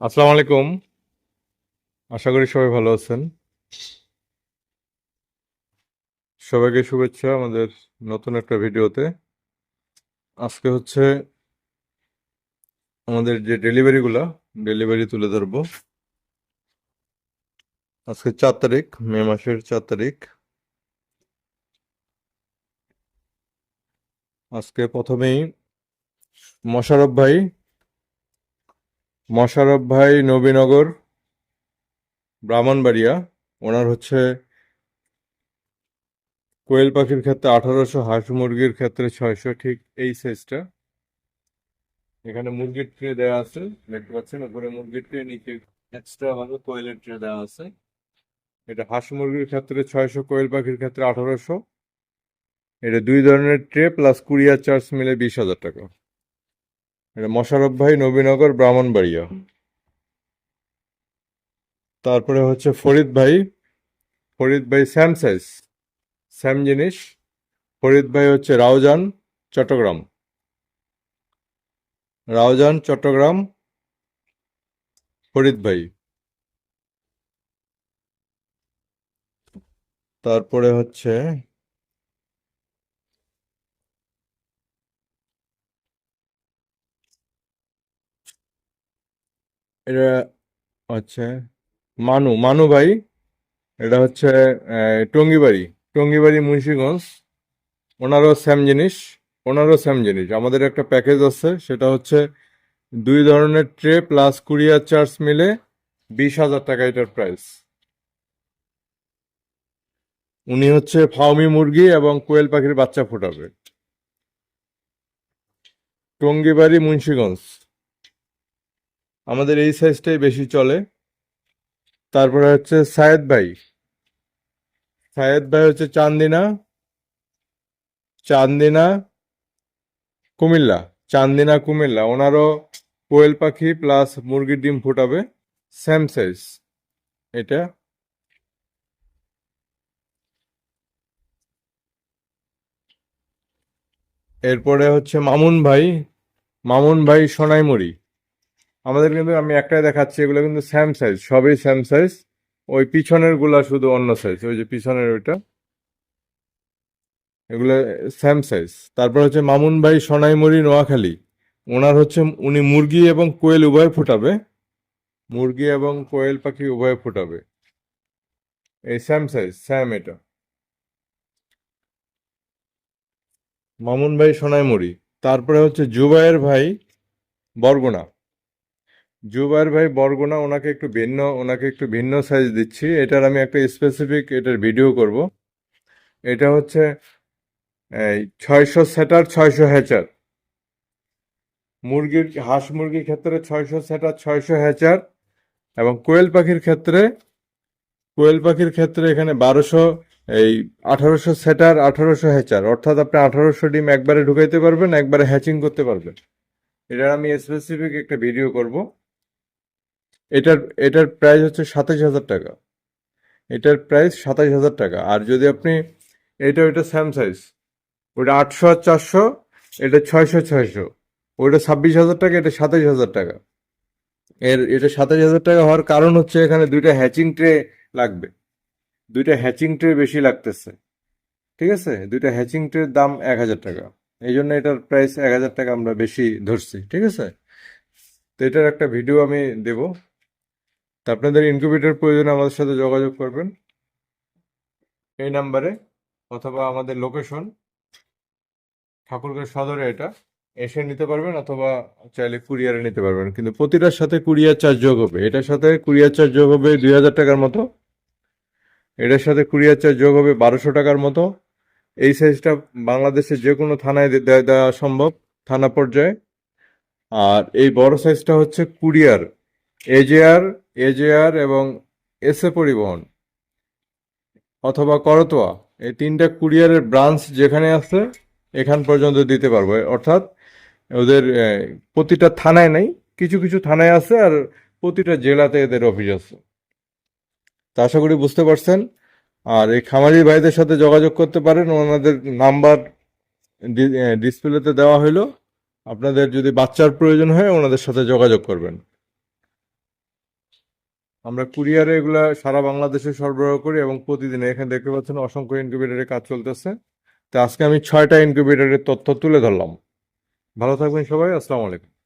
আসসালামু আলাইকুম। আশা করি সবাই ভালো আছেন। সবাইকে শুভেচ্ছা আমাদের নতুন একটা ভিডিওতে। আজকে হচ্ছে আমাদের যে ডেলিভারিগুলো ডেলিভারি তুলে ধরবো। আজকে চার তারিখ, মে মাসের চার তারিখ। আজকে প্রথমেই মশারফ ভাই মশারফ ভাই নবীনগর, ব্রাহ্মণবাড়িয়া। ওনার হচ্ছে কোয়েল পাখির ক্ষেত্রে আঠারোশো, হাঁস মুরগির ক্ষেত্রে ছয়শো, ঠিক এই সাইজটা এখানে মুরগির ট্রে দেওয়া আছে, দেখতে পাচ্ছেন? উপরে মুরগির ট্রে নিচে এক্সট্রা ভাবে কোয়েলের ট্রে দেওয়া আছে। এটা হাঁস মুরগির ক্ষেত্রে ছয়শো, কোয়েল পাখির ক্ষেত্রে আঠারোশো। এটা দুই ধরনের ট্রে প্লাস কুরিয়ার চার্জ মিলে বিশ হাজার টাকা। এটা মশারফ ভাই নবীনগর ব্রাহ্মণবাড়িয়া। তারপরে হচ্ছে ফরিদ ভাই ফরিদ ভাই স্যাম সাইজ স্যাম জিনিস। ফরিদ ভাই হচ্ছে রাউজান চট্টগ্রাম। রাউজান চট্টগ্রাম ফরিদ ভাই। তারপরে হচ্ছে এটা হচ্ছে মানু মানু ভাই এটা হচ্ছে টঙ্গিবাড়ি। টঙ্গিবাড়ি, মুন্সিগঞ্জ। ওনারও সেম জিনিস, ওনারও সেম জিনিস। আমাদের একটা প্যাকেজ আছে, সেটা হচ্ছে দুই ধরনের ট্রে প্লাস কুরিয়ার চার্জ মিলে বিশ হাজার টাকা এটার প্রাইস উনি হচ্ছে ফাউমি মুরগি এবং কোয়েল পাখির বাচ্চা ফোটাবে। টঙ্গিবাড়ি, মুন্সিগঞ্জ। আমাদের এই সাইজটাই বেশি চলে। তারপরে হচ্ছে সায়েদ ভাই। সায়েদ ভাই হচ্ছে চান্দিনা। চান্দিনা কুমিল্লা। চান্দিনা কুমিল্লা। ওনারও কোয়েল পাখি প্লাস মুরগির ডিম ফুটাবে। সেম সাইজ এটা। এরপরে হচ্ছে মামুন ভাই। মামুন ভাই সোনাইমুড়ি। আমাদের কিন্তু আমি একটাই দেখাচ্ছি, এগুলো কিন্তু স্যাম সাইজ সবই স্যাম সাইজ ওই পিছনেরগুলা শুধু অন্য সাইজ ওই যে পিছনের ওইটা। এগুলো স্যাম সাইজ তারপর হচ্ছে মামুন ভাই সোনাইমুড়ি, নোয়াখালী। ওনার হচ্ছে, উনি মুরগি এবং কোয়েল উভয় ফোটাবে। মুরগি এবং কোয়েল পাখি উভয় ফোটাবে। এই স্যাম সাইজ স্যাম এটা। মামুন ভাই সোনাইমুড়ি। তারপরে হচ্ছে জুবায়ের ভাই বরগুনা। জুবায়ের ভাই বরগুনা, ওনাকে একটু ভিন্ন, ওনাকে একটু ভিন্ন সাইজ দিচ্ছি। এটার আমি একটা স্পেসিফিক এটার ভিডিও করব। এটা হচ্ছে, এই ছয়শো সেটার ছয়শো হ্যাচার মুরগির, হাঁস মুরগির ক্ষেত্রে ছয়শো সেটার ছয়শো হ্যাচার এবং কোয়েল পাখির ক্ষেত্রে, কোয়েল পাখির ক্ষেত্রে এখানে বারোশো, এই আঠারোশো সেটার আঠারোশো হ্যাচার অর্থাৎ আপনি আঠারোশো ডিম একবারে ঢুকাইতে পারবেন, একবারে হ্যাচিং করতে পারবেন। এটার আমি স্পেসিফিক একটা ভিডিও করব। এটার এটার প্রাইস হচ্ছে সাতাশ হাজার টাকা। এটার প্রাইস সাতাশ হাজার টাকা। আর যদি আপনি, এটা ওইটা স্যাম সাইজ ওটা আটশো আর চারশো, এটা ছয়শো ছয়শো। ওইটা ছাব্বিশ হাজার টাকা, এটা সাতাশ হাজার টাকা। এর, এটা সাতাশ হাজার টাকা হওয়ার কারণ হচ্ছে এখানে দুইটা হ্যাচিং ট্রে লাগবে। দুইটা হ্যাচিং ট্রে বেশি লাগতেছে। ঠিক আছে? দুইটা হ্যাচিং ট্রের দাম এক হাজার টাকা। এই জন্য এটার প্রাইস এক হাজার টাকা আমরা বেশি ধরছি। ঠিক আছে? তো এটার একটা ভিডিও আমি দেব। তা আপনাদের ইনকিউবেটর প্রয়োজনে, আমাদের সাথে যোগাযোগ করবেন। এই নাম্বারে অথবা আমাদের লোকেশন ঠাকুরগাঁও সদরে এটা। এসে নিতে পারবেন অথবা চাইলে কুরিয়ারে নিতে পারবেন। কিন্তু প্রতিটার সাথে কুরিয়ার চার্জ যোগ হবে। এটার সাথে কুরিয়ার চার্জ যোগ হবে দুই হাজার টাকার মতো। এটার সাথে কুরিয়ার চার্জ যোগ হবে বারোশো টাকার মতো। এই সাইজটা বাংলাদেশের যে কোনো থানায় দেওয়া সম্ভব, থানা পর্যায়ে। আর এই বড় সাইজটা হচ্ছে কুরিয়ার এজেআর এজেআর এবং এসএ পরিবহন অথবা করতোয়া, এই তিনটা কুরিয়ারের ব্রাঞ্চ যেখানে আছে, এখান পর্যন্ত দিতে পারব। অর্থাৎ ওদের প্রতিটা থানায় নেই, কিছু কিছু থানায় আছে আর প্রতিটা জেলাতে এদের অফিস আছে। তা আশা করি বুঝতে পারছেন। আর এই খামারি ভাইদের সাথে যোগাযোগ করতে পারেন, ওনাদের নাম্বার ডিসপ্লেতে দেওয়া হলো আপনাদের যদি বাচ্চার প্রয়োজন হয়, ওনাদের সাথে যোগাযোগ করবেন। আমরা কুরিয়ারে এগুলা সারা বাংলাদেশে সরবরাহ করি এবং প্রতিদিন এখানে দেখতে পাচ্ছেন অসংখ্য ইনকিউবেটারে কাজ চলতেছে। তো আজকে আমি ছয়টা ইনকিউবেটারের তথ্য তুলে ধরলাম। ভালো থাকবেন সবাই, আসসালামু আলাইকুম।